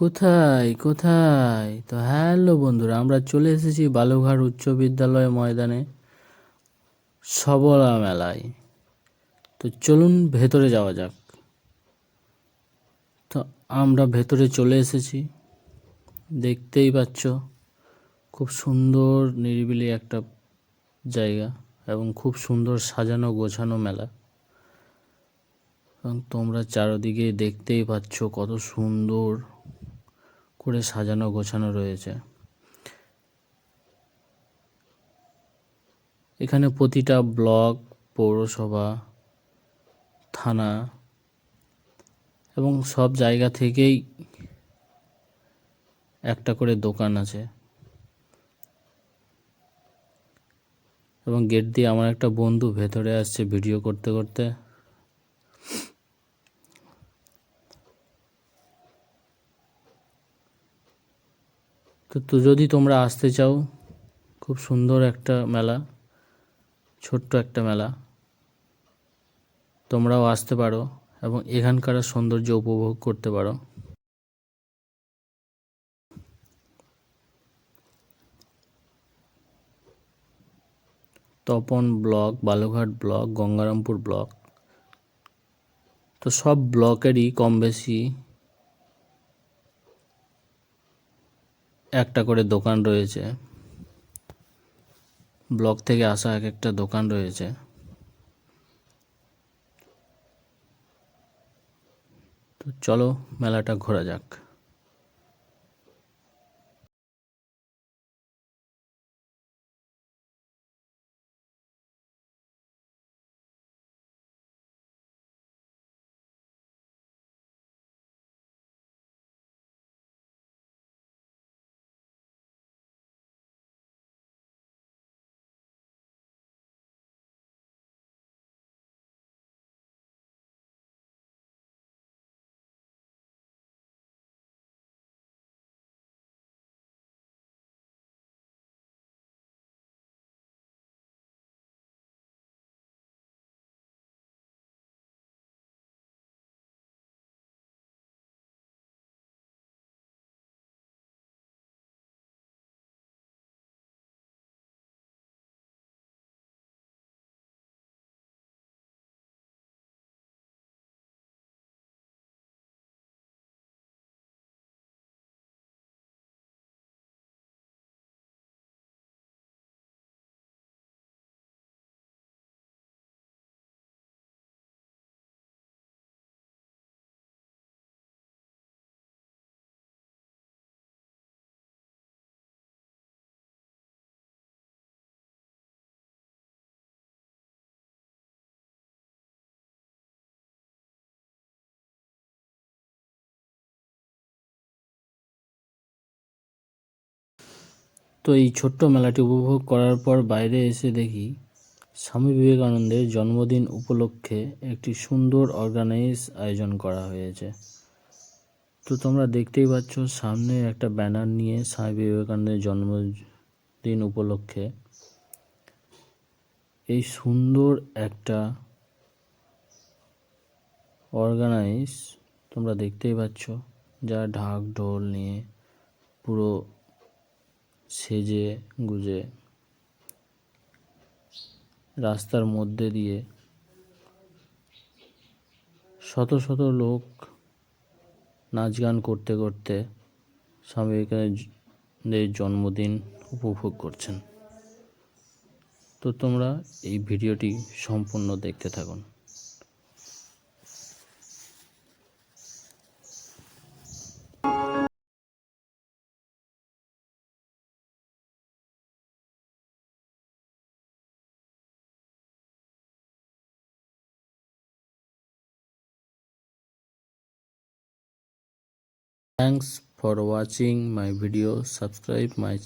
কোথায় কোথায়? তো হ্যালো বন্ধুরা, আমরা চলে এসেছি বালুঘাট উচ্চ বিদ্যালয় ময়দানে সবলা মেলায়। তো চলুন ভেতরে যাওয়া যাক। তো আমরা ভেতরে চলে এসেছি। দেখতেই পাচ্ছ, খুব সুন্দর নিরিবিলি একটা জায়গা এবং খুব সুন্দর সাজানো গোছানো মেলা। এবং তোমরা চারদিকে দেখতেই পাচ্ছ কত সুন্দর করে সাজানো গোছানো রয়েছে। এখানে প্রতিটা ব্লক, পৌরসভা, থানা এবং সব জায়গা থেকেই একটা করে দোকান আছে। এবং গেট দিয়ে আমার একটা বন্ধু ভেতরে আসছে ভিডিও করতে করতে। তো তো যদি তোমরা আসতে চাও, খুব সুন্দর একটা মেলা, ছোট্ট একটা মেলা, তোমরাও আসতে পারো এবং এখানকার সৌন্দর্য উপভোগ করতে পারো। Tapan block Balurghat block, Gangarampur block, তো সব ব্লকেরই কম বেশি একটা করে দোকান রয়েছে। ব্লক থেকে আসা এক একটা দোকান রয়েছে। তো চলো মেলাটা ঘোরা যাক। তো এই ছোট্ট মেলাটি উপভোগ করার পর বাইরে এসে দেখি স্বামী বিবেকানন্দের জন্মদিন উপলক্ষে একটি সুন্দর অর্গানাইজ আয়োজন করা হয়েছে। তো তোমরা দেখতেই পাচ্ছ সামনে একটা ব্যানার নিয়ে স্বামী বিবেকানন্দের জন্মদিন উপলক্ষে এই সুন্দর একটা অর্গানাইজ তোমরা দেখতেই পাচ্ছ যা ঢাক ঢোল নিয়ে পুরো সেজে গুজে রাস্তার মধ্যে দিয়ে শত শত লোক নাচ গান করতে করতে স্বামী বিবেকানন্দের জন্মদিন উপভোগ করছেন। তো তোমরা এই ভিডিওটি সম্পূর্ণ দেখতে থাকুন। Thanks for watching my video. Subscribe my channel.